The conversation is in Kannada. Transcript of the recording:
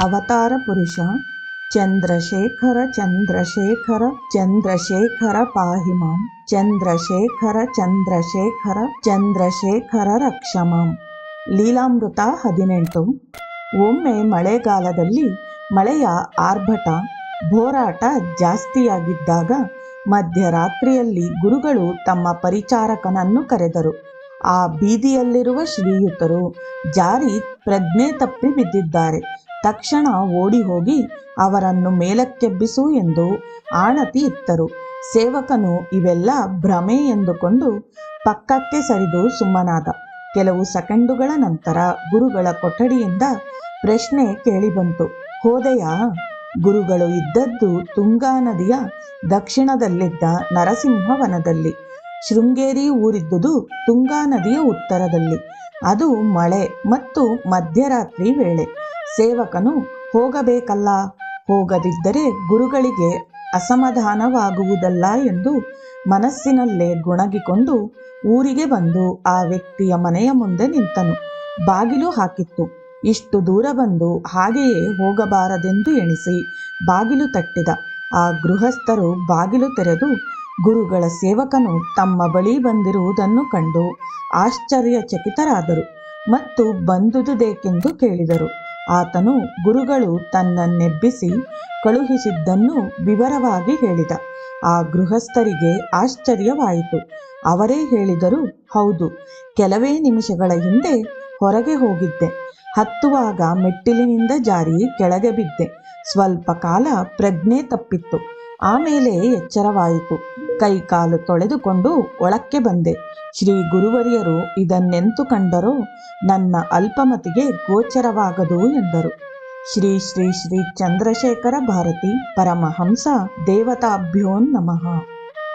ಅವತಾರ ಪುರುಷ, ಚಂದ್ರಶೇಖರ ಚಂದ್ರಶೇಖರ ಚಂದ್ರಶೇಖರ ಪಾಹಿ ಚಂದ್ರಶೇಖರ ಚಂದ್ರಶೇಖರ ಚಂದ್ರಶೇಖರ ರಕ್ಷ ಮಾಂ ಲೀಲಾಮೃತ ಹದಿನೆಂಟು. ಒಮ್ಮೆ ಮಳೆಗಾಲದಲ್ಲಿ ಮಳೆಯ ಆರ್ಭಟ, ಭೋರಾಟ ಜಾಸ್ತಿಯಾಗಿದ್ದಾಗ ಮಧ್ಯರಾತ್ರಿಯಲ್ಲಿ ಗುರುಗಳು ತಮ್ಮ ಪರಿಚಾರಕನನ್ನು ಕರೆದರು. ಆ ಬೀದಿಯಲ್ಲಿರುವ ಶ್ರೀಯುತರು ಜಾರಿ ಪ್ರಜ್ಞೆ ತಪ್ಪಿ ಬಿದ್ದಿದ್ದಾರೆ. ತಕ್ಷಣ ಓಡಿ ಹೋಗಿ ಅವರನ್ನು ಮೇಲಕ್ಕೆಬ್ಬಿಸು ಎಂದು ಆಣತಿ ಇತ್ತರು. ಸೇವಕನು ಇವೆಲ್ಲ ಭ್ರಮೆ ಎಂದುಕೊಂಡು ಪಕ್ಕಕ್ಕೆ ಸರಿದು ಸುಮ್ಮನಾದ. ಕೆಲವು ಸೆಕೆಂಡುಗಳ ನಂತರ ಗುರುಗಳ ಕೊಠಡಿಯಿಂದ ಪ್ರಶ್ನೆ ಕೇಳಿಬಂತು. ಹೋದೆಯಾ, ಗುರುಗಳು ಇದ್ದದ್ದು ತುಂಗಾ ನದಿಯ ದಕ್ಷಿಣದಲ್ಲಿದ್ದ ನರಸಿಂಹವನದಲ್ಲಿ. ಶೃಂಗೇರಿ ಊರಿದ್ದುದು ತುಂಗಾ ನದಿಯ ಉತ್ತರದಲ್ಲಿ. ಅದು ಮಳೆ ಮತ್ತು ಮಧ್ಯರಾತ್ರಿ ವೇಳೆ. ಸೇವಕನು ಹೋಗಬೇಕಲ್ಲ, ಹೋಗದಿದ್ದರೆ ಗುರುಗಳಿಗೆ ಅಸಮಾಧಾನವಾಗುವುದಲ್ಲ ಎಂದು ಮನಸ್ಸಿನಲ್ಲೇ ಗುಣಗಿಕೊಂಡು ಊರಿಗೆ ಬಂದು ಆ ವ್ಯಕ್ತಿಯ ಮನೆಯ ಮುಂದೆ ನಿಂತನು. ಬಾಗಿಲು ಹಾಕಿತ್ತು. ಇಷ್ಟು ದೂರ ಬಂದು ಹಾಗೆಯೇ ಹೋಗಬಾರದೆಂದು ಎಣಿಸಿ ಬಾಗಿಲು ತಟ್ಟಿದ. ಆ ಗೃಹಸ್ಥರು ಬಾಗಿಲು ತೆರೆದು ಗುರುಗಳ ಸೇವಕನು ತಮ್ಮ ಬಳಿ ಬಂದಿರುವುದನ್ನು ಕಂಡು ಆಶ್ಚರ್ಯಚಕಿತರಾದರು ಮತ್ತು ಬಂದುದುದೇಕೆಂದು ಕೇಳಿದರು. ಆತನು ಗುರುಗಳು ತನ್ನನ್ನೆಬ್ಬಿಸಿ ಕಳುಹಿಸಿದ್ದನ್ನು ವಿವರವಾಗಿ ಹೇಳಿದ. ಆ ಗೃಹಸ್ಥರಿಗೆ ಆಶ್ಚರ್ಯವಾಯಿತು. ಅವರೇ ಹೇಳಿದರು, ಹೌದು, ಕೆಲವೇ ನಿಮಿಷಗಳ ಹಿಂದೆ ಹೊರಗೆ ಹೋಗಿದ್ದೆ. ಹತ್ತುವಾಗ ಮೆಟ್ಟಿಲಿನಿಂದ ಜಾರಿ ಕೆಳಗೆ ಬಿದ್ದೆ. ಸ್ವಲ್ಪ ಕಾಲ ಪ್ರಜ್ಞೆ ತಪ್ಪಿತ್ತು. ಆಮೇಲೆ ಎಚ್ಚರವಾಯಿತು. ಕೈಕಾಲು ತೊಳೆದುಕೊಂಡು ಒಳಕ್ಕೆ ಬಂದೆ. ಶ್ರೀ ಗುರುವರಿಯರು ಇದನ್ನೆಂತು ಕಂಡರೂ ನನ್ನ ಅಲ್ಪಮತಿಗೆ ಗೋಚರವಾಗದು ಎಂದರು. ಶ್ರೀ ಶ್ರೀ ಶ್ರೀ ಚಂದ್ರಶೇಖರ ಭಾರತಿ ಪರಮಹಂಸ ದೇವತಾಭ್ಯೋ ನಮಃ.